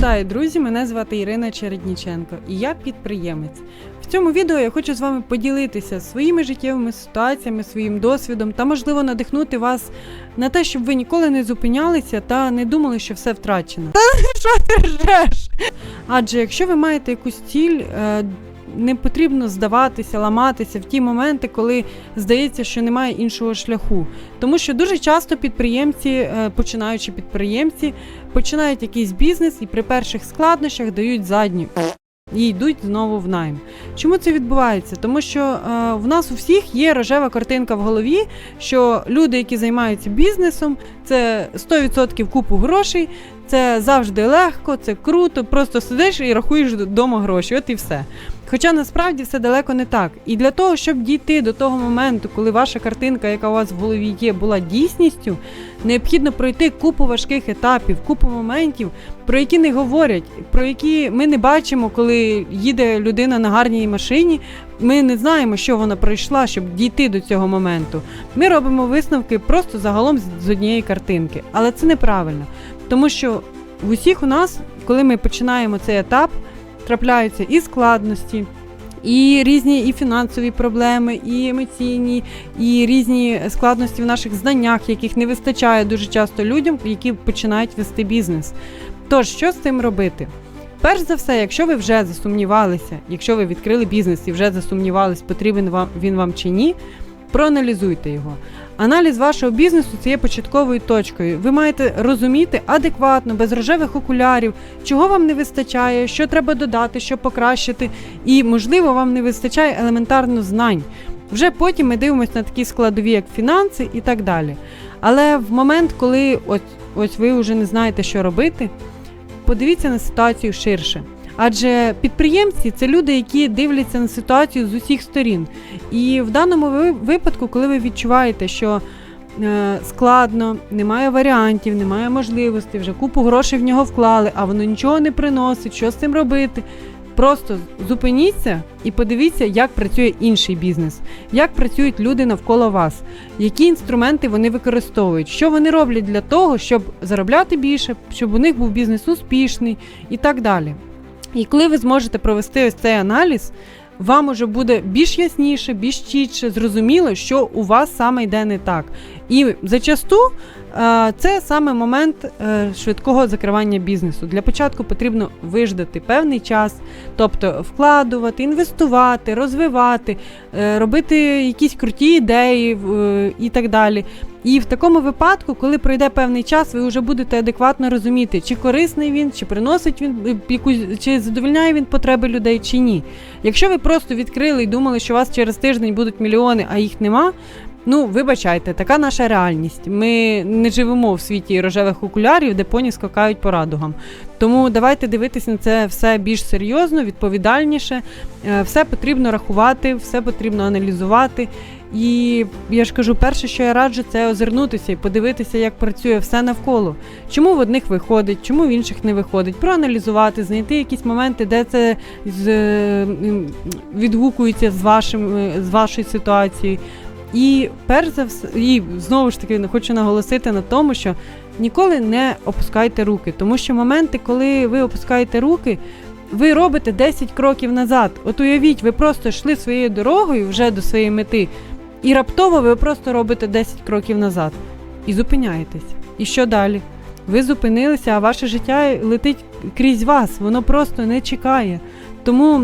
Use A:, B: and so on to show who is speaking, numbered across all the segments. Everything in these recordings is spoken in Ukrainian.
A: Вітаю, друзі! Мене звати Ірина Чередніченко і я підприємець. В цьому відео я хочу з вами поділитися своїми життєвими ситуаціями, своїм досвідом та, можливо, надихнути вас на те, щоб ви ніколи не зупинялися та не думали, що все втрачено. Що ти ржеш? Адже якщо ви маєте якусь ціль, е, не потрібно здаватися, ламатися в ті моменти, коли здається, що немає іншого шляху. Тому що дуже часто підприємці, е, починаючи підприємці, починають якийсь бізнес і при перших складнощах дають задню. І йдуть знову в найм. Чому це відбувається? Тому що е, в нас у всіх є рожева картинка в голові, що люди, які займаються бізнесом, це 100% купу грошей, це завжди легко, це круто, просто сидиш і рахуєш вдома гроші. От і все. Хоча насправді все далеко не так. І для того, щоб дійти до того моменту, коли ваша картинка, яка у вас в голові є, була дійсністю, необхідно пройти купу важких етапів, купу моментів, про які не говорять, про які ми не бачимо, коли їде людина на гарній машині. Ми не знаємо, що вона пройшла, щоб дійти до цього моменту. Ми робимо висновки просто загалом з- однієї картинки, але це неправильно, тому що в усіх у нас, коли ми починаємо цей етап, трапляються і складності. І різні і фінансові проблеми, і емоційні, і різні складності в наших знаннях, яких не вистачає дуже часто людям, які починають вести бізнес. Тож, що з цим робити? Перш за все, якщо ви вже засумнівалися, якщо ви відкрили бізнес і вже засумнівались, потрібен вам він вам чи ні, проаналізуйте його. Аналіз вашого бізнесу це є початковою точкою. Ви маєте розуміти адекватно, без рожевих окулярів, чого вам не вистачає, що треба додати, що покращити, і, можливо, вам не вистачає елементарно знань. Вже потім ми дивимося на такі складові, як фінанси і так далі. Але в момент, коли ось, ось ви вже не знаєте, що робити, подивіться на ситуацію ширше. Адже підприємці це люди, які дивляться на ситуацію з усіх сторін. І в даному ви- випадку, коли ви відчуваєте, що е, складно, немає варіантів, немає можливостей, вже купу грошей в нього вклали, а воно нічого не приносить, що з цим робити. Просто зупиніться і подивіться, як працює інший бізнес, як працюють люди навколо вас, які інструменти вони використовують, що вони роблять для того, щоб заробляти більше, щоб у них був бізнес успішний і так далі. І коли ви зможете провести ось цей аналіз, вам уже буде більш ясніше, більш чітше, зрозуміло, що у вас саме йде не так. І зачасту е, це саме момент е, швидкого закривання бізнесу. Для початку потрібно виждати певний час, тобто вкладувати, інвестувати, розвивати, е, робити якісь круті ідеї і так далі. І в такому випадку, коли пройде певний час, ви вже будете адекватно розуміти, чи корисний він, чи приносить він е, якусь, чи задовільняє він потреби людей, чи ні. Якщо ви просто відкрили і думали, що у вас через тиждень будуть мільйони, а їх нема. Ну, вибачайте, така наша реальність. Ми не живемо в світі рожевих окулярів, де поні скакають по радугам. Тому давайте дивитися на це все більш серйозно, відповідальніше. Е, Все потрібно рахувати, все потрібно аналізувати. І я ж кажу, перше, що я раджу, це озирнутися і подивитися, як працює все навколо. Чому в одних виходить, чому в інших не виходить, проаналізувати, знайти якісь моменти, де це з, е, відгукується з, вашим, е, з вашою ситуацією. І перш за все, і знову ж таки хочу наголосити на тому, що ніколи не опускайте руки, тому що моменти, коли ви опускаєте руки, ви робите 10 кроків назад. От уявіть, ви просто йшли своєю дорогою вже до своєї мети, і раптово ви просто робите 10 кроків назад і зупиняєтесь. І що далі? Ви зупинилися, а ваше життя летить крізь вас, воно просто не чекає. Тому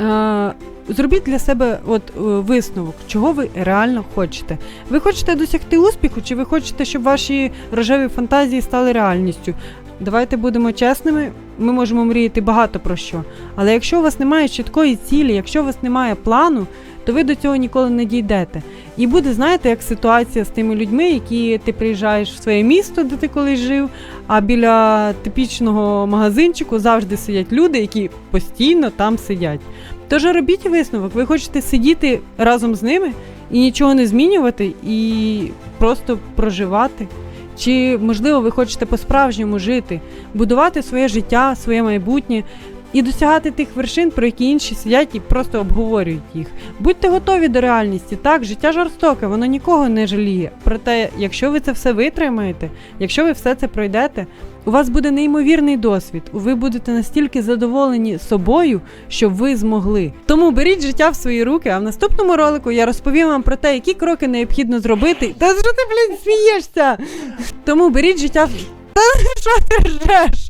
A: е, зробіть для себе от, е, висновок, чого ви реально хочете. Ви хочете досягти успіху, чи ви хочете, щоб ваші рожеві фантазії стали реальністю? Давайте будемо чесними, ми можемо мріяти багато про що. Але якщо у вас немає чіткої цілі, якщо у вас немає плану, то ви до цього ніколи не дійдете. І буде, знаєте, як ситуація з тими людьми, які ти приїжджаєш в своє місто, де ти колись жив, а біля типічного магазинчику завжди сидять люди, які постійно там сидять. Тож робіть висновок, ви хочете сидіти разом з ними і нічого не змінювати, і просто проживати. Чи можливо ви хочете по-справжньому жити, будувати своє життя, своє майбутнє, і досягати тих вершин, про які інші сидять і просто обговорюють їх. Будьте готові до реальності. Так, життя жорстоке, воно нікого не жаліє. Проте, якщо ви це все витримаєте, якщо ви все це пройдете, у вас буде неймовірний досвід. Ви будете настільки задоволені собою, що ви змогли. Тому беріть життя в свої руки. А в наступному ролику я розповім вам про те, які кроки необхідно зробити. Та що ти, блін, смієшся? Тому беріть життя в. Та що ти ржеш?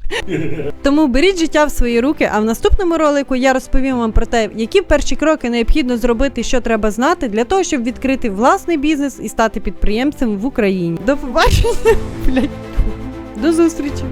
A: Тому беріть життя в свої руки. А в наступному ролику я розповім вам про те, які перші кроки необхідно зробити, що треба знати для того, щоб відкрити власний бізнес і стати підприємцем в Україні. До побачення. До зустрічі!